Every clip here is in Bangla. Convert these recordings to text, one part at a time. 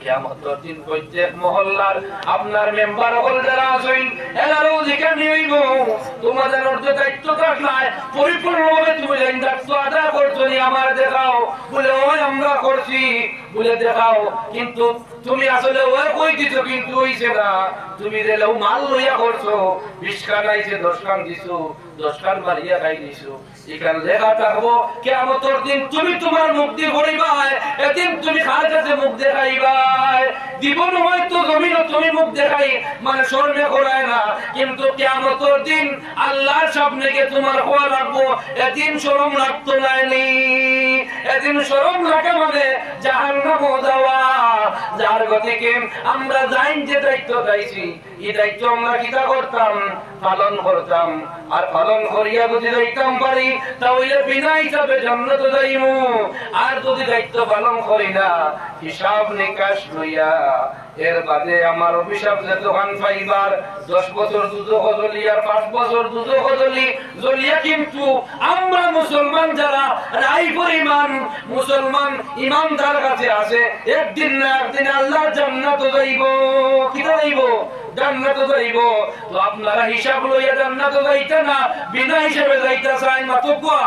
কিয়ামতের আপনার মেম্বার হল যারা আছেন এরাও যেখানে হইব? তোমাদের দায়িত্ব থাকলে পরিপূর্ণভাবে তুমি দায়িত্ব আদায় করছ আমার দেখাও। বলে, ওই আমরা করছি। বলে দেখাও, কিন্তু তুমি আসলে ওই কই দিছো কিন্তু হইছে না তুমি রেলেও মাল লইয়া করছ দিছো মারিয়া খাই দিছো। এখানে লেখা থাকব কেমতর দিন তুমি তোমার এদিন তুমি কাছে মুখ দেখাইবাই। জীবন হয়তো জমিন তুমি মুখ দেখাই মানে স্বর্ণে করায় না। কিন্তু কেমতর দিন আল্লাহর স্বপ্নেকে তোমার হওয়া রাখব এদিন সরম রাখতো নাইনি এদিন স্মরণ রাখা মানে জাহান দেওয়া যার গতিকে আমরা যাই যে দায়িত্ব পাইছি। এই দায়িত্ব আমরা কিতা করতাম? পালন করতাম। আর পালন করিয়া যদি দায়িত্ব পারি, তাহলে বিনা হিসাবে জন্ম যাইমু। আর যদি দায়িত্ব পালন করি না, হিসাব নিকাশ লইয়া এর বাদে আমার অভিশাপ যে দোকান পাইবার, দশ বছর দুধ কদলি আর পাঁচ বছর দুধ কদলি জ্বলিয়া কিন্তু আমরা মুসলমান যারা রাই পরিমাণ মুসলমান ইমানদার কাছে আছে, একদিন না একদিন আল্লাহ জান্নাত যাইব। কি যাইব? জান্নাত যাইব। তো আপনারা হিসাব লইয়া জান্নাত যাইতা না, বিনা হিসাবে যাইতা চাই না তো কোয়া?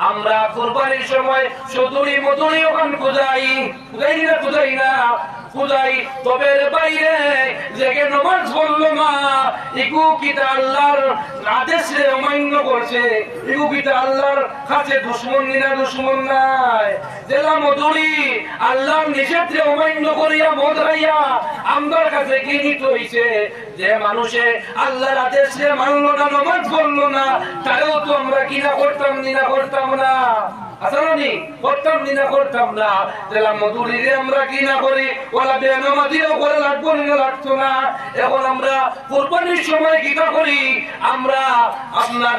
আমরা কোরবানির সময় সদুরি মধুরি ওখান খুঁজাই। খুঁজাই না খুঁজাই না। খুঁজাই তবে বাইরে জেগে নমাজ পড়ল মা ইগু কিতা আল্লাহর আদেশে অমান্য করছে? ইগু কিতা আল্লাহর কাছে দুশ্মন নিনা দুশ্মন নাই? জেলা মধুরি আল্লাহর নিষেধে অমান্য করিয়া মদ রাইয়া আমার কাছে গৃহীত হইছে। যে মানুষে আল্লাহর আদেশে মানলো না নমাজ পড়ল না, তারেও তো আমরা কিনা করতাম নিনা করতাম না। আসলানি করতাম নিনা করতাম না। জেলা মধুরিরে আমরা কি না করি? ওলা করে লাগবো না লাগতো না। এখন আমরা সময় কি না করি? আমরা আপনার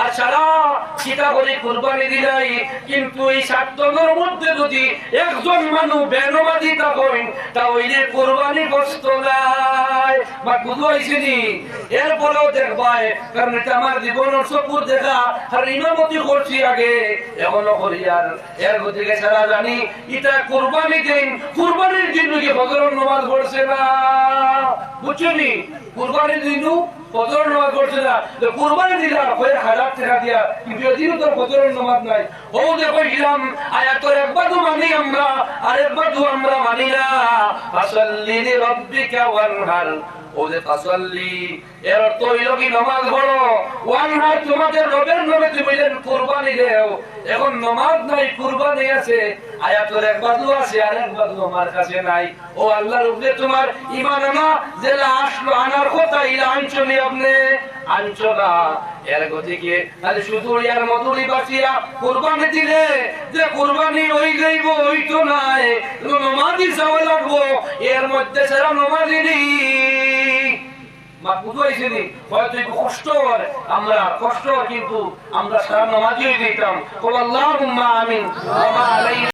আর সারা করি কোরবানি দিলাই। কিন্তু এই সাত জনের মধ্যে যদি একজন মানুষ বেনমাদি থাকেন তাহলে কোরবানি কষ্ট নাই। বা বুঝো আইসিনি এরপরেও দেখবাই, কারণ এটা আমার জীবনের চকুর দেখা। আর ইমামতি করছি আগে, এখনও করি আর। এর গতিকে সারা জানি, এটা কোরবানি দিন। কুরবানির জন্য কি ফজরের নামাজ পড়ছে না? বুঝছনি কুরবানির দিনও ফজরের নামাজ পড়ছে না। তো কুরবানি দিলা কয়েক হাজার টাকা দিয়া। কিন্তু এদিনও তোর ফজরের নামাজ নাই। ও ইলাম আয়া তোর একবার তো মানি আমরা, আর একবার তো আমরা মানি না। ওয়ানহার। ও যে এর অর্থ হইল কি পড়ো। ওয়ানহার রবের নামে তুমি বললেন, কুরবানি দেও। এখন নামাজ নাই, কুরবানি আছে। আয়াতের এক বাদু আছে, আর আমার কাছে নাই। ও আল্লাহর উপরে তোমার ইমান যে আসলো আনার কথা ইলা আনছনি আপনি এর গতিকে তাহলে শুধু ইয়ার মধুরি বাঁচিয়া কুরবানি দিলে যে কুরবানি ওই যাইব ওই তো নাই। লাগবো, এর মধ্যে নমাজি আমরা কষ্ট কিন্তু আমরা সারা নমাজি দিতাম আমিন।